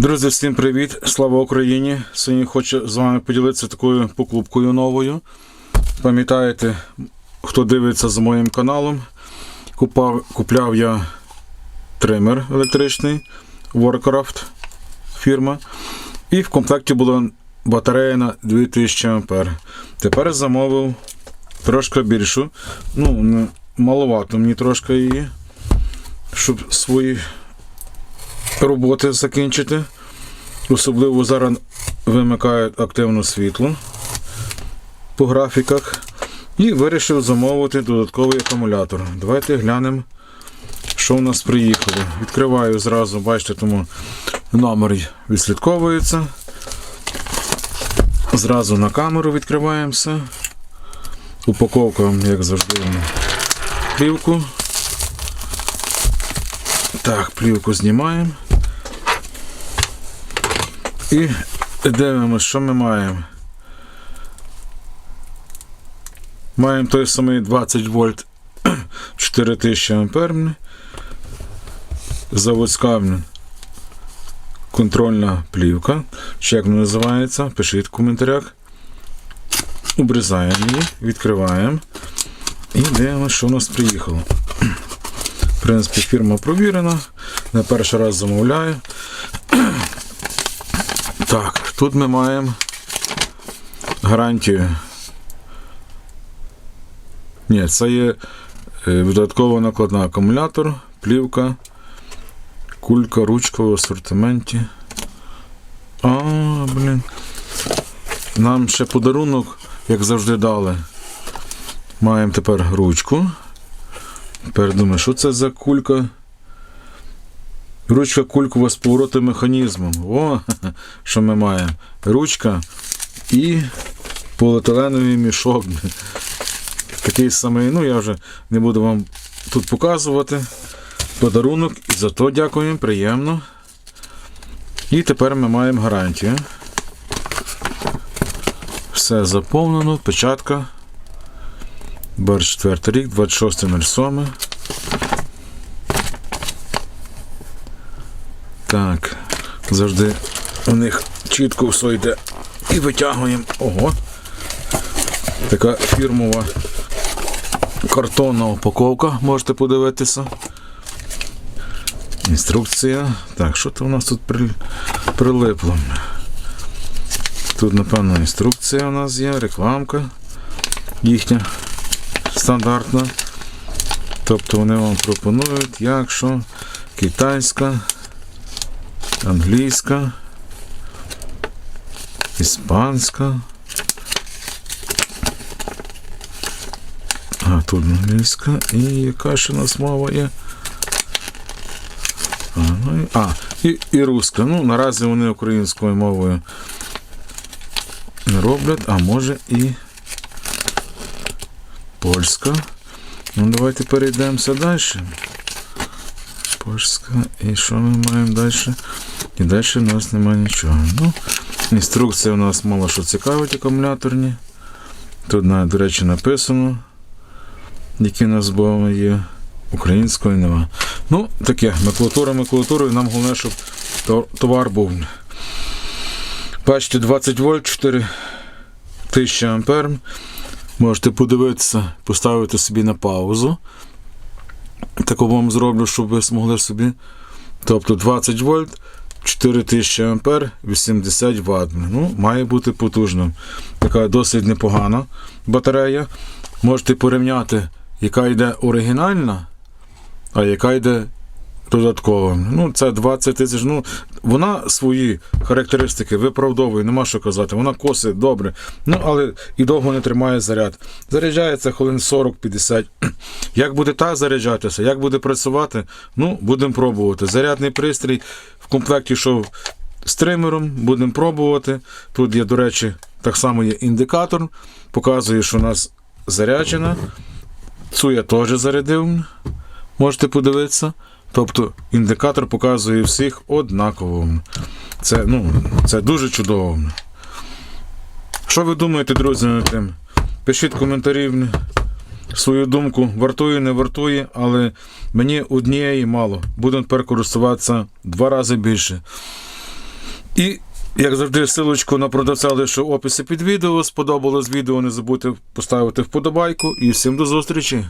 Друзі, всім привіт! Слава Україні! Сьогодні хочу з вами поділитися такою покупкою новою. Пам'ятаєте, хто дивиться за моїм каналом, купав, купляв я тример електричний Warcraft фірма. І в комплекті була батарея на 2000 А. Тепер замовив трошки більшу. Ну, маловато мені трошки її, щоб свої роботи закінчити. Особливо зараз вимикають активно світло по графіках. І вирішив замовити додатковий акумулятор. Давайте глянемо, що у нас приїхало. Відкриваю зразу, бачите, тому номер відслідковується. Зразу на камеру відкриваємося. Упаковка, як завжди, плівку. Так, плівку знімаємо. І дивимося, що ми маємо. Маємо той самий 20 вольт 4000 ампер. Заводська контрольна плівка. Чи як вона називається? Пишіть в коментарях. Обрізаємо її, відкриваємо. І дивимося, що у нас приїхало. В принципі, фірма провірена. Не перший раз замовляю. Так, тут ми маємо гарантію. Ні, це є е, додаткова накладна акумулятор, плівка, кулька, ручка в асортименті. А, блін. Нам ще подарунок, як завжди дали. Маємо тепер ручку. Тепер думаю, що це за кулька? Ручка кулькова з поворотом механізмом. О, що ми маємо. Ручка і поліетиленовий мішок. Такий самий, ну я вже не буду вам тут показувати. Подарунок, і за то дякуємо, приємно. І тепер ми маємо гарантію. Все заповнено, печатка. Бар 4 рік, 26.07. Так, завжди у них чітко все. І витягуємо. Ого. Така фірмова картонна упаковка, можете подивитися. Інструкція. Так, що то у нас тут при... прилипло? Тут, напевно, інструкція у нас є, рекламка їхня стандартна. Тобто вони вам пропонують, якщо китайська, англійська, іспанська. А, тут англійська. І яка ще у нас мова є? А, ну, і, а і, і руська. Ну, наразі вони українською мовою не роблять, а може і польська. Ну, давайте перейдемося далі. Польська. І що ми маємо далі? І далі у нас немає нічого. Ну, інструкція у нас мало що цікавить акумуляторні. Тут, до речі, написано, які у нас бомби є. Української нема. Ну, таке, макулатура макулатурою. Нам головне, щоб товар був. Бачите, 20 вольт, 4 тисячі ампер. Можете подивитися, поставити собі на паузу. Таку вам зроблю, щоб ви змогли собі. Тобто 20 вольт, 4000 ампер, 80 Вт. Ну, має бути потужним. Така досить непогана батарея. Можете порівняти, яка йде оригінальна, а яка йде додаткова. Ну, це 20 тисяч. Ну, вона свої характеристики виправдовує, нема що казати. Вона косить добре. Ну, але і довго не тримає заряд. Заряджається хвилин 40-50. Як буде та заряджатися, як буде працювати, ну, будемо пробувати. Зарядний пристрій в комплекті йшов з тримером, будемо пробувати. Тут є, до речі, так само є індикатор, показує, що у нас заряджена. Цю я теж зарядив. Можете подивитися. Тобто індикатор показує всіх однаково. Це, ну, це дуже чудово. Що ви думаєте, друзі, над тим? Пишіть коментарі свою думку, вартує, не вартує, але мені однієї мало. Будемо тепер користуватися два рази більше. І, як завжди, ссылочку на продавця лишу в описі під відео. Сподобалось відео, не забудьте поставити вподобайку. І всім до зустрічі!